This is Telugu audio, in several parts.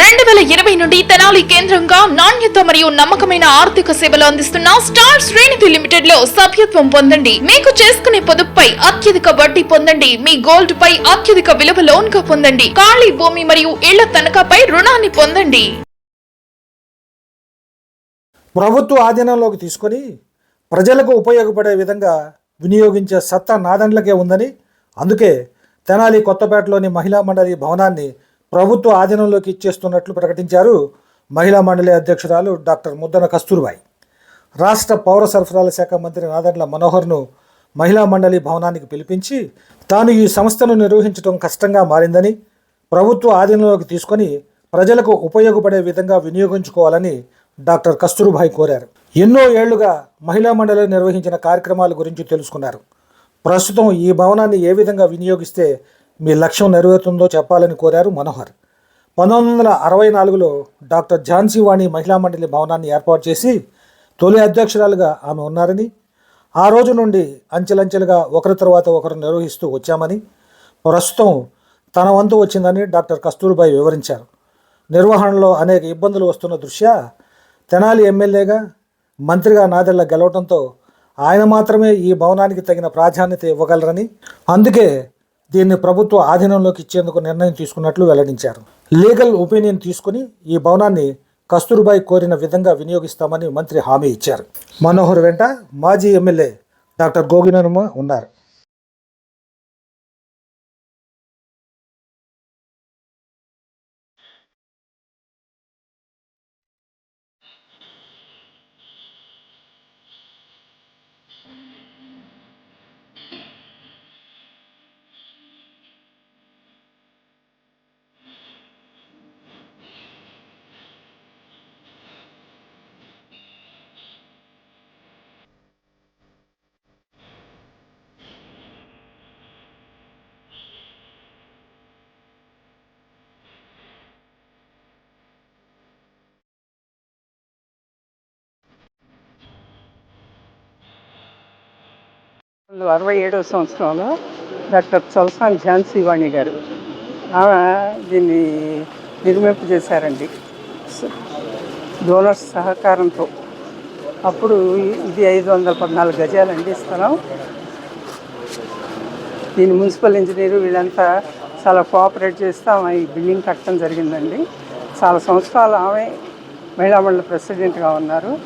రెండు వేల ఇరవై నుండి తెనాలి కేంద్రంగా నాణ్యత మరియు నమ్మకమైన ఆర్థిక సేవలు అందిస్తున్న స్టార్ శ్రీనిధి లిమిటెడ్లో సభ్యత్వం పొందండి. మీకు చేసుకునే పొదుపుపై అత్యధిక వడ్డీ పొందండి. మీ గోల్డ్ పై అత్యధిక విలువ లోన్గా పొందండి. ఖాళీ భూమి మరియు ఇళ్ళ తనఖాపై రుణాన్ని పొందండి. ప్రభుత్వ ఆధీనంలోకి తీసుకొని ప్రజలకు ఉపయోగపడే విధంగా వినియోగించే సత్తా నాదండ్లకే ఉందని అందుకే తెనాలి కొత్తపేటలోని మహిళా మండలి భవనాన్ని ప్రభుత్వ ఆధీనంలోకి ఇచ్చేస్తున్నట్లు ప్రకటించారు మహిళా మండలి అధ్యక్షురాలు డాక్టర్ ముద్దన కస్తూర్బాయి. రాష్ట్ర పౌర సరఫరాల శాఖ మంత్రి నాదండ్ల మనోహర్ను మహిళా మండలి భవనానికి పిలిపించి తాను ఈ సంస్థను నిర్వహించడం కష్టంగా మారిందని ప్రభుత్వ ఆధీనంలోకి తీసుకొని ప్రజలకు ఉపయోగపడే విధంగా వినియోగించుకోవాలని డాక్టర్ కస్తూర్బాయి కోరారు. ఎన్నో ఏళ్ళుగా మహిళా మండలి నిర్వహించిన కార్యక్రమాల గురించి తెలుసుకున్నారు. ప్రస్తుతం ఈ భవనాన్ని ఏ విధంగా వినియోగిస్తే మీ లక్ష్యం నెరవేరుతుందో చెప్పాలని కోరారు మనోహర్. పంతొమ్మిది వందల అరవై నాలుగులో డాక్టర్ ఝాన్సీ వాణి మహిళా మండలి భవనాన్ని ఏర్పాటు చేసి తొలి అధ్యక్షురాలుగా ఆమె ఉన్నారని ఆ రోజు నుండి అంచెలంచెలుగా ఒకరి తర్వాత ఒకరు నిర్వహిస్తూ వచ్చామని ప్రస్తుతం తన వంతు వచ్చిందని డాక్టర్ కస్తూర్బాయ్ వివరించారు. నిర్వహణలో అనేక ఇబ్బందులు వస్తున్న దృష్ట్యా తెనాలి ఎమ్మెల్యేగా మంత్రిగా నాదెళ్ళ గెలవడంతో ఆయన మాత్రమే ఈ భవనానికి తగిన ప్రాధాన్యత ఇవ్వగలరని అందుకే దీన్ని ప్రభుత్వ ఆధీనంలోకి ఇచ్చేందుకు నిర్ణయం తీసుకున్నట్లు వెల్లడించారు. లీగల్ ఒపీనియన్ తీసుకుని ఈ భవనాన్ని కస్తూర్బాయి కోరిన విధంగా వినియోగిస్తామని మంత్రి హామీ ఇచ్చారు. మనోహర్ వెంట మాజీ ఎమ్మెల్యే డాక్టర్ గోగినర్మ ఉన్నారు. అరవై ఏడవ సంవత్సరంలో డాక్టర్ చల్సాన్ ఝాన్సీ వాణి గారు. ఆమె దీన్ని నిర్మింపు చేశారండి. డోనర్స్ సహకారంతో. అప్పుడు ఇది ఐదు వందల పద్నాలుగు గజాలండి స్థలం. దీని మున్సిపల్ ఇంజనీరు వీళ్ళంతా చాలా కోఆపరేట్ చేస్తూ ఆమె ఈ బిల్డింగ్ కట్టడం జరిగిందండి. చాలా సంవత్సరాలు ఆమె మహిళా మండలి ప్రెసిడెంట్గా ఉన్నారు.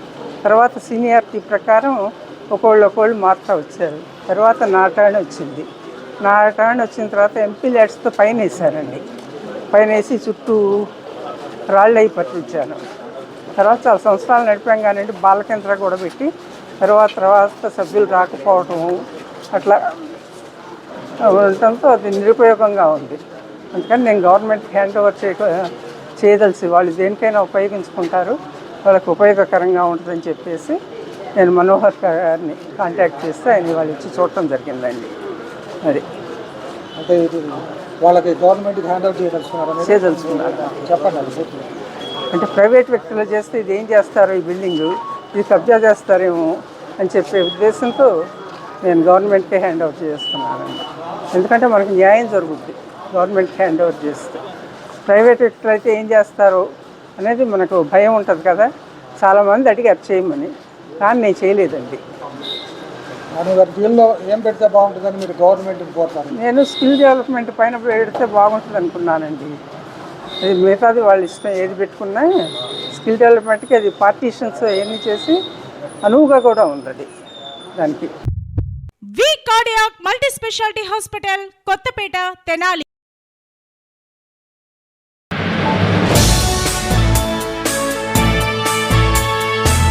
తర్వాత సీనియారిటీ ప్రకారం ఒకళ్ళు ఒకళ్ళు మారుతూ వచ్చారు. తర్వాత నా టర్న్ వచ్చింది. నా టర్న్ వచ్చిన తర్వాత ఎంపీ ల్యాడ్స్తో పైన వేసారండి పైన వేసి చుట్టూ రాళ్ళు అయి పట్టించాను తర్వాత చాలా సంవత్సరాలు నడిపాం కానివ్వండి బాలకేంద్ర కూడా పెట్టి తర్వాత తర్వాత సభ్యులు రాకపోవటం అట్లా ఉండటంతో అది నిరుపయోగంగా ఉంది. అందుకని నేను గవర్నమెంట్ హ్యాండ్ ఓవర్ చేయ చేయదలిసి వాళ్ళు దేనికైనా ఉపయోగించుకుంటారు వాళ్ళకి ఉపయోగకరంగా ఉంటుందని చెప్పేసి నేను మనోహర్ గారిని కాంటాక్ట్ చేస్తే ఆయన వాళ్ళు ఇచ్చి చూడటం జరిగిందండి. అది. అంటే వాళ్ళకి గవర్నమెంట్ హ్యాండ్ అవుట్ చేయదలుచుకున్నారా చేయదలుచుకున్నారు. చెప్పండి. అంటే ప్రైవేట్ వ్యక్తులు చేస్తే ఇది ఏం చేస్తారు ఈ బిల్డింగ్? ఇది కబ్జా చేస్తారేమో అని చెప్పే ఉద్దేశంతో నేను గవర్నమెంట్కే హ్యాండ్ ఓవర్ చేస్తున్నానండి. ఎందుకంటే మనకి న్యాయం జరుగుద్ది గవర్నమెంట్కి హ్యాండ్ ఓవర్ చేస్తే. ప్రైవేట్ వ్యక్తులు అయితే ఏం చేస్తారు? అనేది మనకు భయం ఉంటుంది కదా. చాలామంది అడిగారు చేయమని. కానీ నేను చేయలేదండి. ఏం పెడితే బాగుంటుందని మీరు గవర్నమెంట్కి కోరుతారు? నేను స్కిల్ డెవలప్మెంట్ పైన పెడితే బాగుంటుంది అనుకున్నానండి. అది మిగతాది వాళ్ళ ఇష్టం ఏది పెట్టుకున్నా స్కిల్ డెవలప్మెంట్కి అది పార్టీషన్స్ అవన్నీ చేసి అనువుగా కూడా ఉంది దానికి. V cardiac multi speciality hospital Kothapeta Tenali.